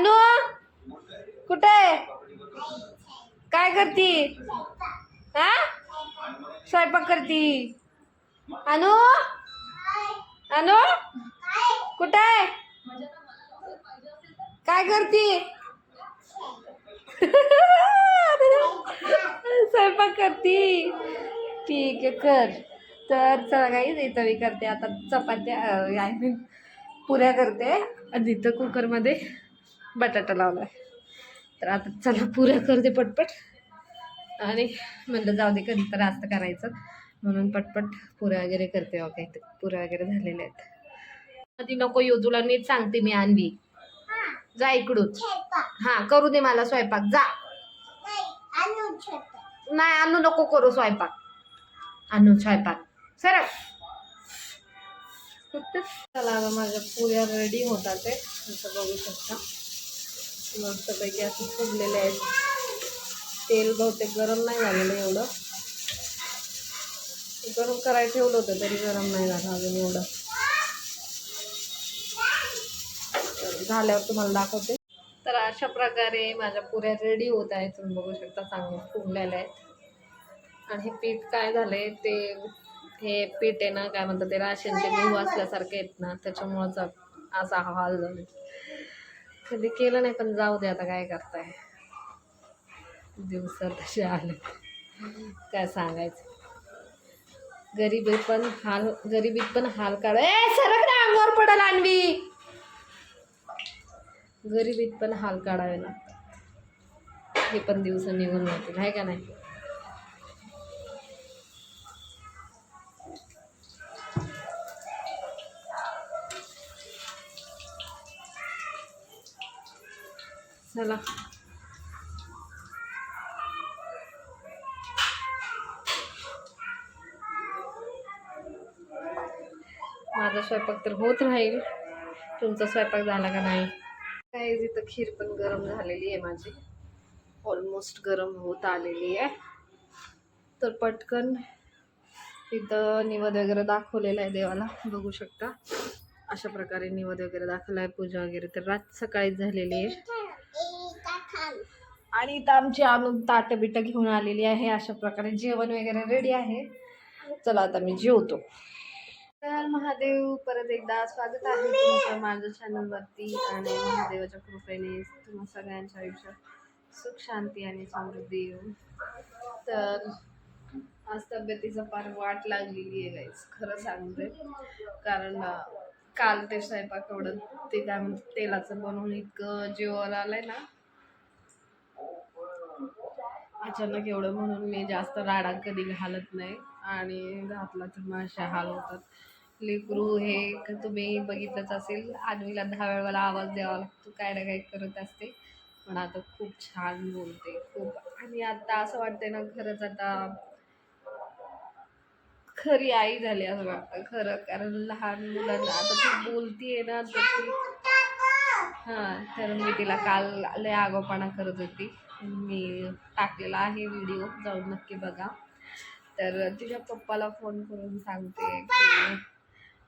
अनु? कुठे? काय करती? हा? स्वयंपाक करती. अनु? अनु? कुठे? काय करती? स्वयंपाक करती. ठीक आहे कर. तर चला काही इथं मी करते. आता चपात्या आय मीन पुऱ्या करते. आणि इथं कुकरमध्ये बटाटा लावला आहे तर आता चला पुऱ्या करते पटपट. आणि म्हणलं जाऊ दे कधी तर असं करायचं. म्हणून पटपट पुऱ्या वगैरे करते ओके पुऱ्या वगैरे झालेल्या आहेत. कधी नको येऊ तुला नीट सांगते मी आणवी. जा इकडून. हा करू दे मला स्वयंपाक. जा. नाही आणू नको करू स्वयंपाक. आणू स्वयंपाक. सर चला आता माझ्या पुऱ्या रेडी होतात ते असं बघू शकता. मस्तपैकी असं फुगलेले आहेत. तेल बहुतेक गरम नाही झालेलं एवढं. गरम करायला ठेवलं होतं तरी गरम नाही झालं अजून एवढं. झाल्यावर तुम्हाला दाखवते. तर अशा प्रकारे माझ्या पुऱ्या रेडी होत आहेत. तुम्ही बघू शकता चांगल्या फुगलेल्या आहेत. आणि हे पीठ काय झालंय ते हे पीठ आहे ना काय म्हणतात ते राशनचे गहू असल्यासारखे आहेत ना त्याच्यामुळंच असा हा हाल झाला कधी केलं नाही पण जाऊ दे आता काय करताय. दिवस तसे आले. काय सांगायचं? गरीबी पण हाल गरिबीत पण हाल काढ. ए सरक ना अंगावर पडल आणवी गरिबीत पण हाल काढावे लागतात. हे पण दिवस निघून जातील आहे का नाही? चला. माझा स्वयंपाक तर होत राहील. तुमचा स्वयंपाक झाला का नाही? काय तिथं खीर पण गरम झालेली आहे माझी. ऑलमोस्ट गरम होत आलेली आहे. तर पटकन तिथं निवद वगैरे दाखवलेला आहे देवाला. बघू शकता. अशा प्रकारे निवद वगैरे दाखवला आहे. पूजा वगैरे तर रात सकाळीच झालेली आहे. आणि इथं आमची आणून ताटं बिटं घेऊन आलेली आहे. अशा प्रकारे जेवण वगैरे रेडी आहे. चला आता मी जेवतो. तर महादेव परत एकदा स्वागत आहे तुमचं माझ्या चॅनलवरती आणि महादेवाच्या कृपेने तुम्हा सगळ्यांच्या आयुष्यात सुख शांती आणि समृद्धी येऊ तर आज तब्येतीचं फार वाट लागलेली आहे गाईस खरं सांगते कारण काल ते स्वयंपाक एवढं ते काय म्हणतात तेलाचं बनवून इतकं जेवायला आहे ना. अचानक एवढं म्हणून मी जास्त राडा कधी घालत नाही. आणि घातला तर मग अशा हाल होतात. लेकरू हे क- तुम्ही बघितलंच असेल आनवीला दहा वेळेला आवाज द्यावा लागतो काय ना काय करत असते. पण आता खूप छान बोलते खूप. आणि आता असं वाटतंय ना खरंच आता खरी आई झाली असं वाटतं खरं. कारण लहान मुलांना आता ती बोलतीये ना तर ती हां तर मी तिला काल लय आगोपणा करत होती. मी टाकलेला आहे व्हिडिओ जाऊन नक्की बघा. तर तिच्या पप्पाला फोन करून सांगते की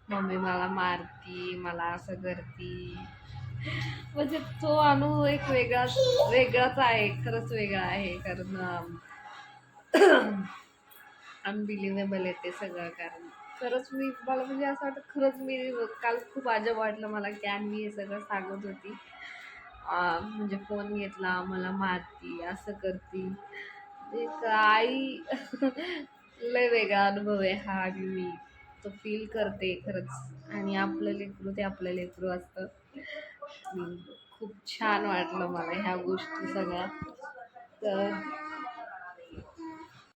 मम्मी मला मारती मला असं करती. म्हणजे तो अनु एक वेगळाच वेगळाच आहे खरंच वेगळा आहे. कारण अनबिलिव्हेबल आहे ते सगळं कारण. खरंच मी मला म्हणजे असं वाटतं खरंच मी काल खूप अजब वाटलं मला की आणि हे सगळं सांगत होती. म्हणजे फोन घेतला मला मारती असं करती. म्हणजे एक आई लय वेगळा अनुभव आहे हा आणि मी. तो फील करते खरंच. आणि आपलं लेकरू ते आपलं लेकरू असतं. खूप छान वाटलं मला ह्या गोष्टी सगळ्या. तर